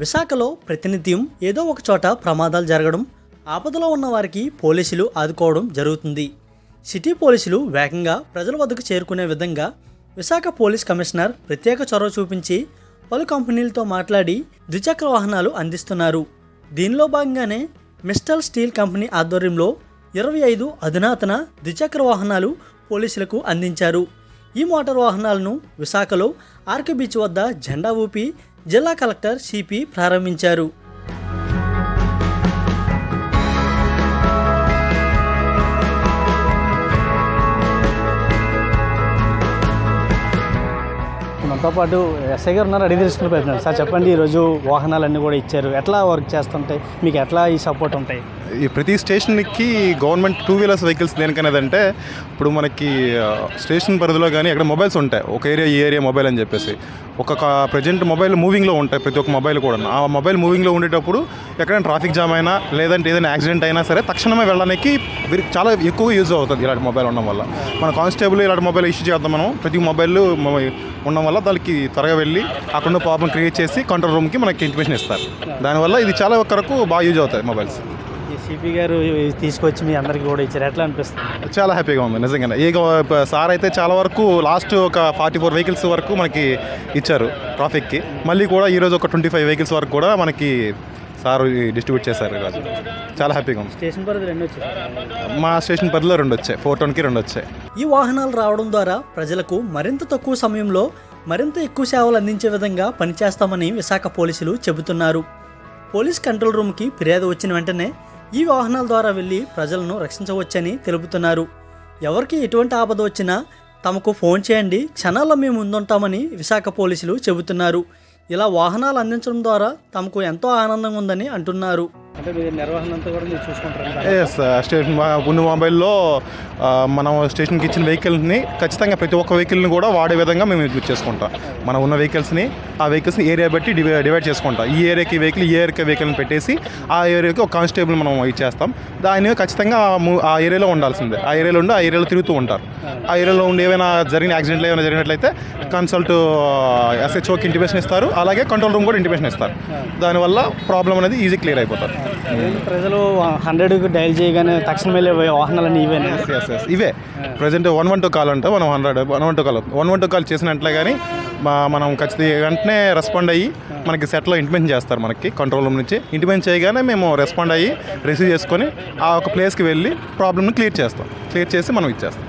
విశాఖలో ప్రతినిత్యం ఏదో ఒక చోట ప్రమాదాలు జరగడం ఆపదలో ఉన్న వారికి పోలీసులు ఆదుకోవడం జరుగుతుంది. సిటీ పోలీసులు వేగంగా ప్రజల వద్దకు చేరుకునే విధంగా విశాఖ పోలీస్ కమిషనర్ ప్రత్యేక చొరవ చూపించి పలు కంపెనీలతో మాట్లాడి ద్విచక్ర వాహనాలు అందిస్తున్నారు. దీనిలో భాగంగానే మిస్టల్ స్టీల్ కంపెనీ ఆధ్వర్యంలో ఇరవై ఐదు అధునాతన ద్విచక్ర వాహనాలు పోలీసులకు అందించారు. ఈ మోటార్ వాహనాలను విశాఖలో ఆర్కే బీచ్ వద్ద జెండా ఊపి జిల్లా కలెక్టర్ సిపి ప్రారంభించారు. మనతో పాటు ఎస్ఐ గారు ఉన్నారు అడిగి తెలుసుకుని పెడుతున్నారు సార్ చెప్పండి ఈరోజు వాహనాలన్నీ కూడా ఇచ్చారు. ఎట్లా వర్క్ చేస్తుంటాయి? మీకు ఎట్లా ఈ సపోర్ట్ ఉంటాయి? ఈ ప్రతి స్టేషన్కి గవర్నమెంట్ టూ వీలర్స్ వెహికల్స్ దేనికనేది అంటే ఇప్పుడు మనకి స్టేషన్ పరిధిలో కానీ అక్కడ మొబైల్స్ ఉంటాయి. ఒక ఏరియా ఈ ఏరియా మొబైల్ అని చెప్పేసి. ఒక ప్రజెంట్ మొబైల్ మూవింగ్లో ఉంటాయి ప్రతి ఒక్క మొబైల్ కూడా ఆ మొబైల్ మూవింగ్లో ఉండేటప్పుడు ఎక్కడైనా ట్రాఫిక్ జామ్ అయినా లేదంటే ఏదైనా యాక్సిడెంట్ అయినా సరే తక్షణమే వెళ్ళడానికి చాలా ఎక్కువ యూజ్ అవుతుంది ఇలాంటి మొబైల్ ఉండడం వల్ల. మన కానిస్టేబుల్ ఇలాంటి మొబైల్ ఇష్యూ చేద్దాం మనం. ప్రతి మొబైల్ ఉండడం వల్ల దానికి త్వరగా వెళ్ళి అక్కడ ప్రాబ్లం క్రియేట్ చేసి కంట్రోల్ రూమ్కి మనకి ఇంటిమేషన్ ఇస్తారు. దానివల్ల ఇది చాలా వరకు బాగా యూజ్ అవుతాయి మొబైల్స్. ఈ సిపి గారు తీసుకొచ్చి మీ అందరికీ కూడా ఇచ్చారు. ఎట్లా అనిపిస్తుంది? చాలా హ్యాపీగా ఉంది నిజంగానే. ఈ సార్ అయితే చాలా వరకు లాస్ట్ ఒక ఫార్టీ ఫోర్ వెహికల్స్ వరకు మనకి ఇచ్చారు ట్రాఫిక్కి. మళ్ళీ కూడా ఈరోజు ఒక ట్వంటీ ఫైవ్ వెహికల్స్ వరకు కూడా మనకి సార్ డిస్ట్రిబ్యూట్ చేశారు ఈరోజు చాలా హ్యాపీగా ఉంది. స్టేషన్ పరిధి రెండు వచ్చాయి. మా స్టేషన్ పరిధిలో రెండు వచ్చాయి. ఫోర్ టౌన్కి రెండు వచ్చాయి. ఈ వాహనాలు రావడం ద్వారా ప్రజలకు మరింత తక్కువ సమయంలో మరింత ఎక్కువ సేవలు అందించే విధంగా పనిచేస్తామని విశాఖ పోలీసులు చెబుతున్నారు. పోలీస్ కంట్రోల్ రూమ్కి ఫిర్యాదు వచ్చిన వెంటనే ఈ వాహనాల ద్వారా వెళ్ళి ప్రజలను రక్షించవచ్చని తెలుపుతున్నారు. ఎవరికి ఎటువంటి ఆపద వచ్చినా తమకు ఫోన్ చేయండి క్షణాల్లో మేము ముందుంటామని విశాఖ పోలీసులు చెబుతున్నారు. ఇలా వాహనాలు అందించడం ద్వారా తమకు ఎంతో ఆనందంగా ఉందని అంటున్నారు. అంటే నిర్వహణ అంతా కూడా మీరు చూసుకుంటారు ఎస్ స్టేషన్ మా- ఉన్న మొబైల్లో ఆ, మనం స్టేషన్కి ఇచ్చిన వెహికల్ని ఖచ్చితంగా ప్రతి ఒక్క వెహికల్ని కూడా వాడే విధంగా మేము యూజ్ చేసుకుంటాం. మనం ఉన్న వెహికల్స్ని ఆ వెహికల్స్ని ఏరియా బట్టి డివై డివైడ్ చేసుకుంటాం. ఈ ఏరియాకి వెహికల్ ఈ ఏరియాకి వెహికల్ని పెట్టేసి ఆ ఏరియాకి ఒక కానిస్టేబుల్ మనం ఇచ్చేస్తాం. దాన్ని ఖచ్చితంగా ఆ ఏరియాలో ఉండాల్సిందే. ఆ ఏరియాలో ఉండి ఆ ఏరియాలో తిరుగుతూ ఉంటారు. ఆ ఏరియాలో ఉండి ఏమైనా జరిగిన యాక్సిడెంట్లు ఏమైనా జరిగినట్లయితే కన్సల్ట్ ఎస్హెచ్ఓకి ఇంటిమేషన్ ఇస్తారు. అలాగే కంట్రోల్ రూమ్ కూడా ఇంటిమేషన్ ఇస్తారు. దానివల్ల ప్రాబ్లం అనేది ఈజీ క్లియర్ అయిపోతారు. ప్రజలు హండ్రెడ్కి డైల్ చేయగానే తక్షణం వెళ్ళే వాహనాలన్నీ ఇవే ఎస్ ఎస్ ఇవే. Present one one two call అంటే మనం hundred one one two call one one two call చేసినట్లే కానీ మనం ఖచ్చితంగా వెంటనే రెస్పాండ్ అయ్యి మనకి సెట్లో ఇంటిమేషన్ చేస్తారు మనకి కంట్రోల్ రూమ్ నుంచి. ఇంటిమేషన్ చేయగానే మేము రెస్పాండ్ అయ్యి రిసీవ్ చేసుకొని ఆ ఒక ప్లేస్కి వెళ్ళి ప్రాబ్లమ్ని క్లియర్ చేస్తాం. క్లియర్ చేసి మనం ఇచ్చేస్తాం.